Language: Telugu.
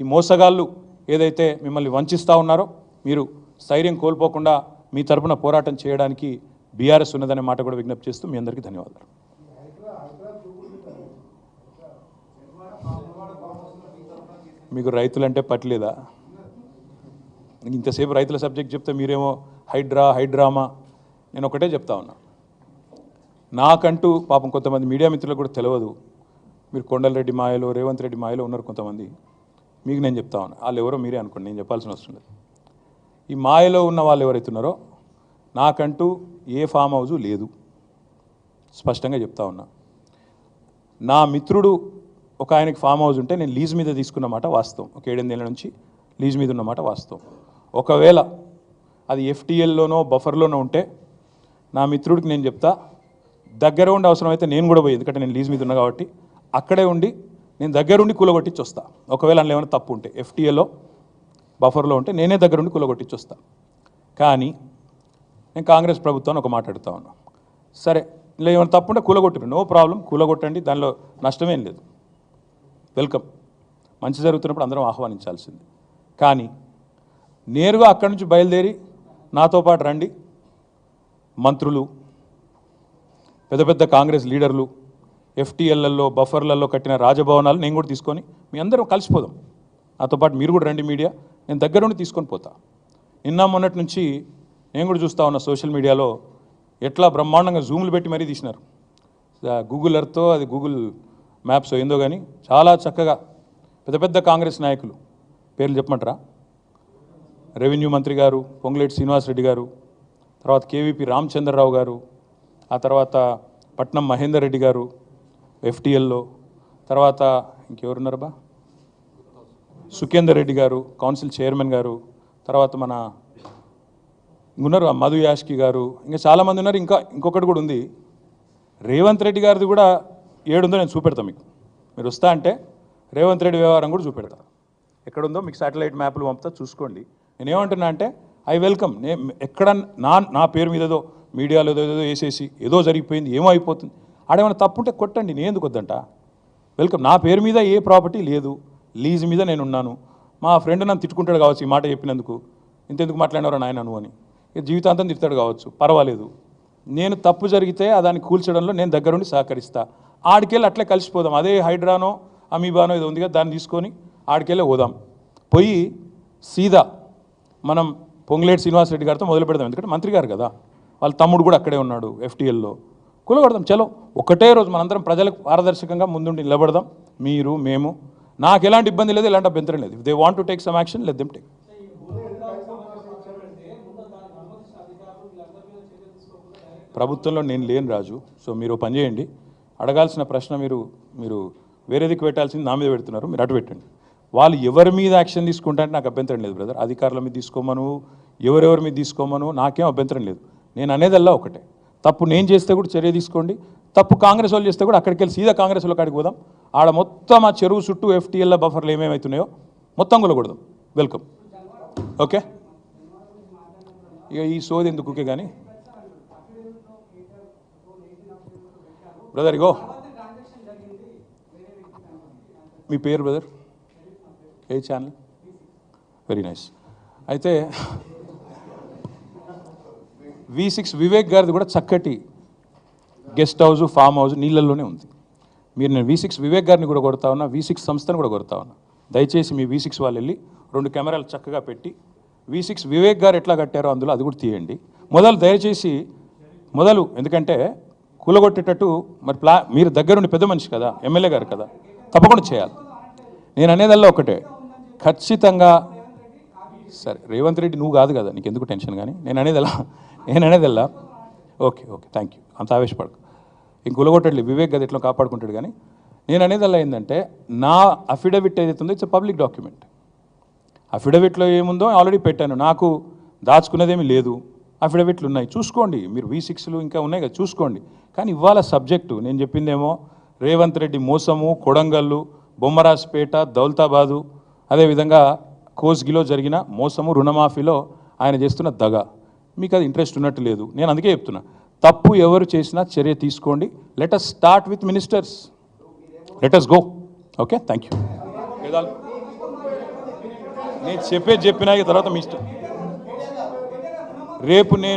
ఈ మోసగాళ్ళు ఏదైతే మిమ్మల్ని వంచిస్తూ ఉన్నారో మీరు స్థైర్యం కోల్పోకుండా మీ తరపున పోరాటం చేయడానికి బీఆర్ఎస్ ఉన్నదనే మాట కూడా విజ్ఞప్తి చేస్తూ మీ అందరికీ ధన్యవాదాలు. మీకు రైతులంటే పట్టలేదా? ఇంతసేపు రైతుల సబ్జెక్ట్ చెప్తే మీరేమో హైడ్రా హైడ్రామా? నేను ఒకటే చెప్తా ఉన్నా. నాకంటూ పాపం కొంతమంది మీడియా మిత్రులకు కూడా తెలియదు మీరు కొండలరెడ్డి మాయలో రేవంత్ రెడ్డి మాయలో ఉన్నారు కొంతమంది. మీకు నేను చెప్తా ఉన్నాను వాళ్ళు ఎవరో మీరే అనుకోండి నేను చెప్పాల్సిన అవసరం లేదు. ఈ మాయలో ఉన్న వాళ్ళు ఎవరైతే ఉన్నారో నాకంటూ ఏ ఫామ్ హౌజు లేదు. స్పష్టంగా చెప్తా ఉన్నా. నా మిత్రుడు ఒక ఆయనకి ఫామ్ హౌస్ ఉంటే నేను లీజ్ మీద తీసుకున్న మాట వాస్తవం. ఒక ఏడెనిమిదేళ్ళ నుంచి లీజ్ మీద ఉన్నమాట వాస్తవం. ఒకవేళ అది ఎఫ్టీఎల్లోనో బఫర్లోనో ఉంటే నా మిత్రుడికి నేను చెప్తా దగ్గర ఉండి అవసరమైతే నేను కూడా పోయి ఎందుకంటే నేను లీజ్ మీద ఉన్నా కాబట్టి అక్కడే ఉండి నేను దగ్గరుండి కూలగొట్టించి వస్తా ఒకవేళ అందులో ఏమైనా తప్పు ఉంటే ఎఫ్టీఏలో బఫర్లో ఉంటే నేనే దగ్గరుండి కూలగొట్టించి వస్తా కానీ నేను కాంగ్రెస్ ప్రభుత్వాన్ని ఒక మాట అడుగుతా సరే ఇలా ఏమైనా తప్పు ఉంటే కూలగొట్టు నో ప్రాబ్లం కూలగొట్టండి దానిలో నష్టమేం లేదు. వెల్కమ్. మంచి జరుగుతున్నప్పుడు అందరం ఆహ్వానించాల్సింది. కానీ నేరుగా అక్కడి నుంచి బయలుదేరి నాతో పాటు రండి. మంత్రులు పెద్ద పెద్ద కాంగ్రెస్ లీడర్లు ఎఫ్టీఎల్లలో బఫర్లలో కట్టిన రాజభవనాలు నేను కూడా తీసుకొని మీ అందరం కలిసిపోదాం. నాతో పాటు మీరు కూడా రండి మీడియా. నేను దగ్గరుండి తీసుకొని పోతా. నిన్న మొన్నటి నుంచి నేను కూడా చూస్తా ఉన్న సోషల్ మీడియాలో ఎట్లా బ్రహ్మాండంగా జూములు పెట్టి మరీ తీసినారు. గూగుల్ ఎర్త్తో అది గూగుల్ మ్యాప్స్ ఏందో కానీ చాలా చక్కగా పెద్ద పెద్ద కాంగ్రెస్ నాయకులు. పేర్లు చెప్పమంటారా? రెవెన్యూ మంత్రి గారు పొంగులేటి శ్రీనివాసరెడ్డి గారు తర్వాత కేవీపీ రామచంద్రరావు గారు ఆ తర్వాత పట్నం మహేందర్ రెడ్డి గారు ఎఫ్టీఎల్లో. తర్వాత ఇంకెవరున్నారు బా? సుఖేందర్ రెడ్డి గారు కౌన్సిల్ చైర్మన్ గారు తర్వాత మన ఉన్నారు మధు యాష్కి గారు. ఇంకా చాలామంది ఉన్నారు. ఇంకా ఇంకొకటి కూడా ఉంది. రేవంత్ రెడ్డి గారిది కూడా ఏడుందో నేను చూపెడతా మీకు. మీరు వస్తా అంటే రేవంత్ రెడ్డి వ్యవహారం కూడా చూపెడతా. ఎక్కడుందో మీకు శాటిలైట్ మ్యాప్లు పంపుతా చూసుకోండి. నేనేమంటున్నా అంటే ఐ వెల్కమ్. నే ఎక్కడ నా నా పేరు మీద ఏదో మీడియాలో ఏదో ఏదో వేసేసి ఏదో జరిగిపోయింది ఏమో అయిపోతుంది. ఆడేమైనా తప్పుంటే కొట్టండి నేను ఎందుకు వద్దంట? వెల్కమ్. నా పేరు మీద ఏ ప్రాపర్టీ లేదు. లీజ్ మీద నేను ఉన్నాను మా ఫ్రెండ్ నన్ను తిట్టుకుంటాడు కావచ్చు ఈ మాట చెప్పినందుకు. ఇంతెందుకు మాట్లాడినారో నాయన నువ్వు అని. ఇక జీవితాంతం తిడతాడు కావచ్చు. పర్వాలేదు. నేను తప్పు జరిగితే దాన్ని కూల్చడంలో నేను దగ్గరుండి సహకరిస్తా. ఆడికెళ్ళి అట్లే కలిసిపోదాం. అదే హైడ్రానో అమీబానో ఇది ఉంది కదా దాన్ని తీసుకొని ఆడికెళ్ళి పోదాం. పోయి సీదా మనం పొంగులేటి శ్రీనివాసరెడ్డి గారితో మొదలు పెడదాం. ఎందుకంటే మంత్రి గారు కదా. వాళ్ళ తమ్ముడు కూడా అక్కడే ఉన్నాడు ఎఫ్టీఎల్లో. కూలగొడదాం చలో. ఒకటే రోజు మనందరం ప్రజలకు పారదర్శకంగా ముందుండి నిలబడదాం. మీరు మేము. నాకు ఎలాంటి ఇబ్బంది లేదు ఎలాంటి అభ్యంతరం లేదు. They want to take some action let them take ప్రభుత్వంలో నేను లేను రాజు సో మీరు పని చేయండి. అడగాల్సిన ప్రశ్న మీరు మీరు వేరేదికి పెట్టాల్సింది నా మీద పెడుతున్నారు మీరు అటు పెట్టండి. వాళ్ళు ఎవరి మీద యాక్షన్ తీసుకుంటారంటే నాకు అభ్యంతరం లేదు బ్రదర్. అధికారుల మీద తీసుకోమను ఎవరెవరి మీద తీసుకోమను నాకేం అభ్యంతరం లేదు. నేను అనేదల్లా ఒకటే. తప్పు నేను చేస్తే కూడా చర్య తీసుకోండి. తప్పు కాంగ్రెస్ వాళ్ళు చేస్తే కూడా అక్కడికి వెళ్ళి సీదా కాంగ్రెస్ వాళ్ళకి కాడికి పోదాం. ఆడ మొత్తం ఆ చెరువు చుట్టూ ఎఫ్టీఎల్ బఫర్లు ఏమేమవుతున్నాయో మొత్తం కొలకూడదు వెల్కమ్ ఓకే ఇక ఈ సోది ఎందుకుకే కానీ? బ్రదర్ ఇగో. మీ పేరు బ్రదర్ ఏ ఛానల్ వెరీ నైస్ అయితే వి సిక్స్ వివేక్ గారిది కూడా చక్కటి గెస్ట్ హౌస్ ఫామ్ హౌస్ నీళ్ళల్లోనే ఉంది. మీరు నేను వి సిక్స్ వివేక్ గారిని కూడా కొడతా ఉన్నా వి సిక్స్ సంస్థను కూడా కొడతా ఉన్నా. దయచేసి మీ వి సిక్స్ వాళ్ళు వెళ్ళి రెండు కెమెరాలు చక్కగా పెట్టి వి సిక్స్ వివేక్ గారు ఎట్లా కట్టారో అందులో అది కూడా తీయండి. మొదలు దయచేసి మొదలు ఎందుకంటే కూలగొట్టేటట్టు మరి ప్లా మీరు దగ్గరుండి పెద్ద మనిషి కదా ఎమ్మెల్యే గారు కదా తప్పకుండా చేయాలి. నేను అనేదల్లా ఒకటే ఖచ్చితంగా సరే రేవంత్ రెడ్డి నువ్వు కాదు కదా నీకు ఎందుకు టెన్షన్ కానీ? నేను అనేదల్లా నేను అనేదల్లా ఓకే ఓకే థ్యాంక్ యూ అంత ఆవేశపడకు. ఇంక కూలగొట్టట్లేదు వివేక్ గది ఇట్లా కాపాడుకుంటాడు కానీ నేను అనేదల్లా ఏంటంటే నా అఫిడవిట్ ఏదైతే ఉందో ఇట్స్ పబ్లిక్ డాక్యుమెంట్. అఫిడవిట్లో ఏముందో ఆల్రెడీ పెట్టాను. నాకు దాచుకునేదేమీ లేదు. అఫిడవిట్లు ఉన్నాయి. చూసుకోండి. మీరు వి సిక్స్లు ఇంకా ఉన్నాయి కదా చూసుకోండి. కానీ ఇవాళ సబ్జెక్టు నేను చెప్పిందేమో రేవంత్ రెడ్డి మోసము కొడంగల్లు బొమ్మరాజ్పేట దౌలతాబాదు అదేవిధంగా కోస్గిలో జరిగిన మోసము రుణమాఫీలో ఆయన చేస్తున్న దగ. మీకు అది ఇంట్రెస్ట్ ఉన్నట్టు లేదు. నేను అందుకే చెప్తున్నా. తప్పు ఎవరు చేసినా చర్య తీసుకోండి. Let us start with ministers let us go okay thank you నేను చెప్పేది చెప్పినా తర్వాత మీ ఇష్టం. రేపు నేను